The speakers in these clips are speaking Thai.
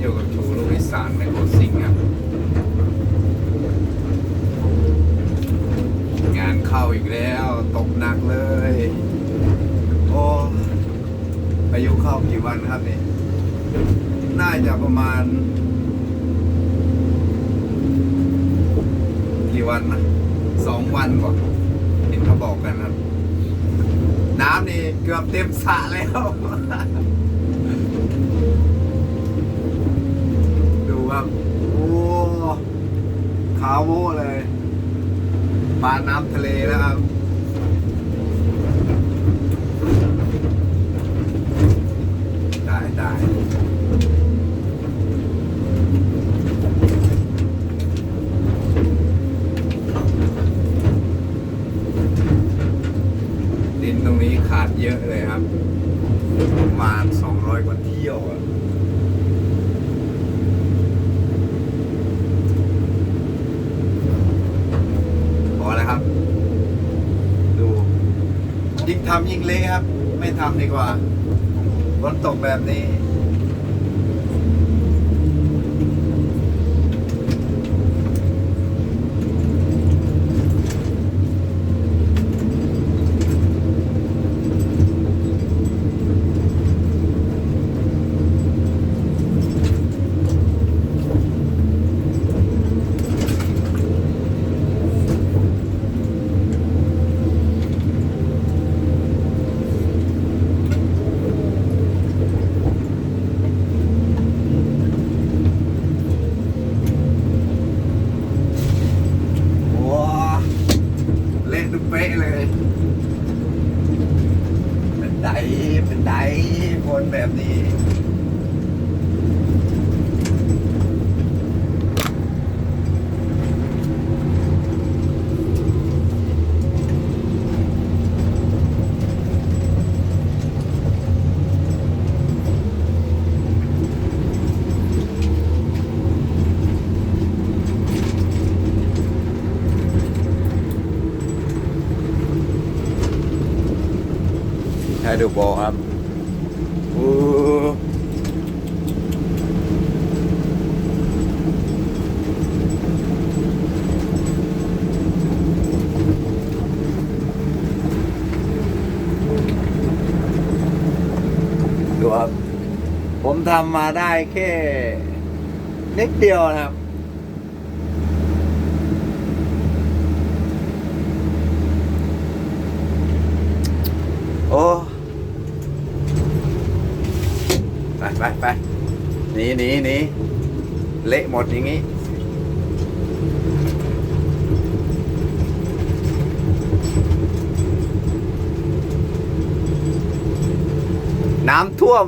อยู่กับชูลูกอีสานในโคสิงห์ครับงานเข้าอีกแล้ว ตกหนักเลย โอ้อายุเข้ากี่วันครับนี่ น่าจะประมาณ กี่วันนะสองวันก่อนเห็นเขาบอกกันครับ น้ำนี่เกือบเต็มสระแล้ว ดู ครับ โอ้ขาวโว้เลยปลาน้ำทะเลนะครับได้ได้ดินตรงนี้ขาดเยอะเลยครับ ประมาณ 200 กว่าเที่ยวอะพอแล้วครับ ดู ยิ่ง ทำยิ่งเละครับ ไม่ทำดีกว่าฝนตกแบบนี้ ว้าเละทุกเป๊ะเลย เป็นได เป็นไดคนแบบนี้ให้ดูโบครับ ดูครับ ผมทำมาได้แค่ นิดเดียวนะครับโอ้ ไปไปไปหนีหนีหนีเละหมดอย่างนี้น้ำท่วม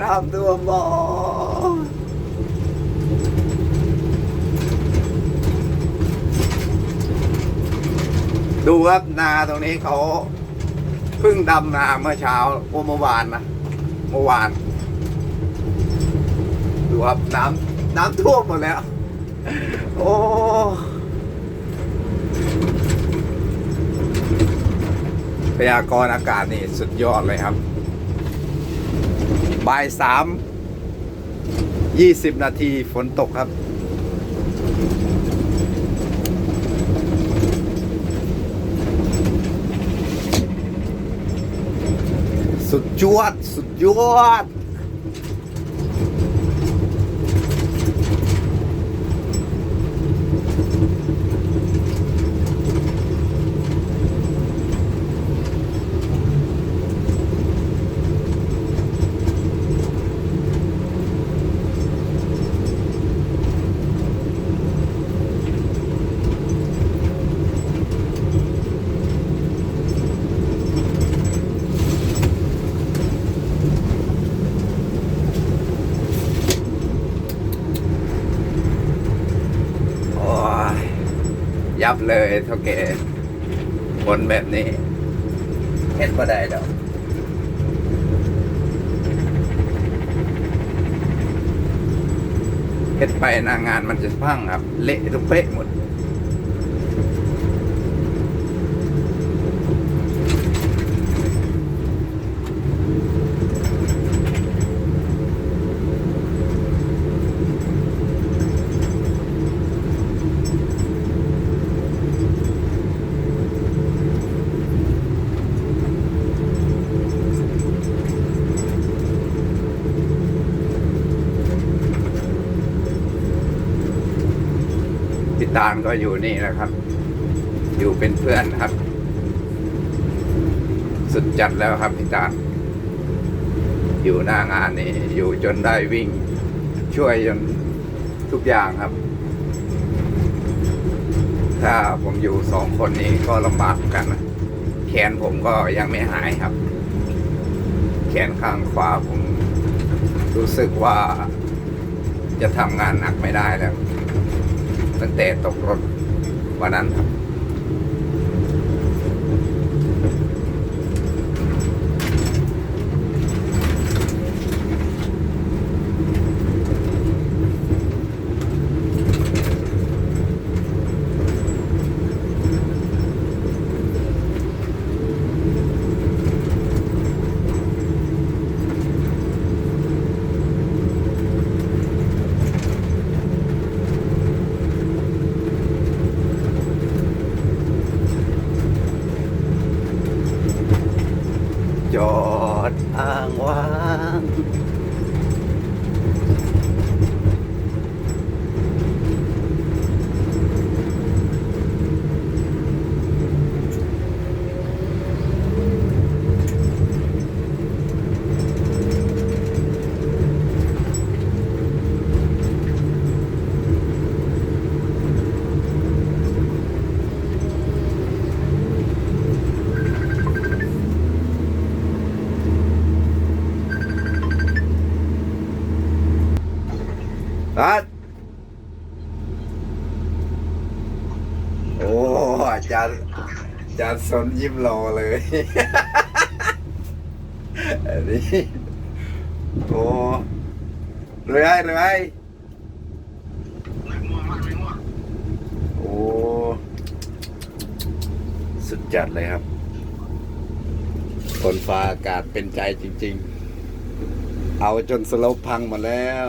น้ำท่วมบ่อดูครับนาตรงนี้เขา เพิ่งดำนาเมื่อเช้าโอเมื่อวานนะเมื่อวานดูครับน้ำน้ำท่วมหมดแล้ว โอ้พยากรณ์อากาศนี่สุดยอดเลยครับ บ่ายสามยี่สิบนาทีฝนตกครับ สุดยอด สุดยอด โอ้ย ยับเลยเท่าแก่ฝนแบบนี้เห็นบ่ได้ดอกเฮ็ดไปหนางานมันจะพังครับ เละทุกเป๊ะหมด ตาลก็อยู่นี่นะครับ อยู่เป็นเพื่อนครับ สุดจัดแล้วครับพี่ตาลอยู่หน้างานนี่อยู่จนได้วิ่ง ช่วยจนทุกอย่างครับ ถ้าผมอยู่สองคนนี้ก็ลำบากกันนะแขนผมก็ยังไม่หายครับ แขนข้างขวาผมรู้สึกว่าจะทำงานหนักไม่ได้แล้ว ตั้งแต่ตกรถวันนั้นครับ จอ ดอ้างว้าง รัดโอ้ อาจารย์อาจารย์สนยิ้มรอเลย อันนี้โอ้เรื่อยเรื่อยโอ้สุดจัดเลยครับฝนฟ้าอากาศเป็นใจจริง ๆ เอาจนสโลบพังมดแล้ว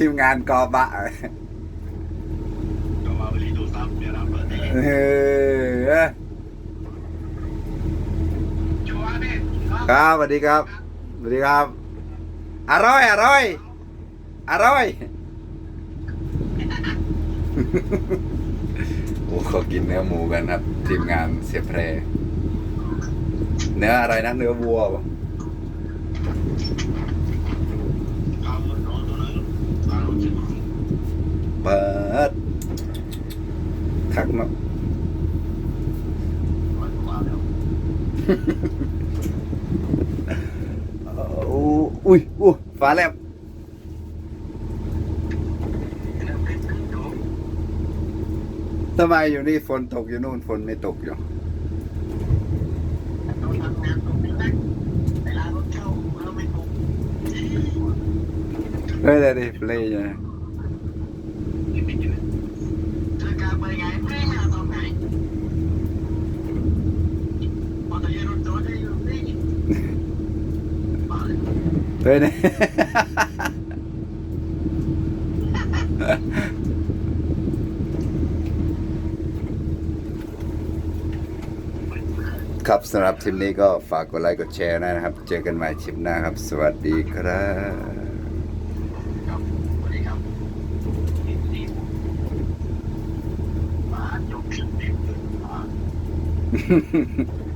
ดเราใบบูนไงรู้เลยทีมงานกอบะเออครับสวัสดีครับสวัสดีครับ อร่อย อร่อย อร่อยโอ้เขากินเนื้อหมูกันครับ ทีมงานเสียแพรเนื้ออะไรนะเนื้อวัว ปิดคักเนาอุ้ยอู้ฟ้าแลบทำไมอยู่นี่ฝนตกอยู่นู่นฝนไม่ตกอยู่เฮ้ยเดี๋ยวดิเพลย์ยังไง เฮ้ยเนี่ยครับสำหรับทริปนี้ก็ฝากกดไลค์กดแชร์นะครับ เจอกันใหม่ทริปหน้าครับ สวัสดีครับ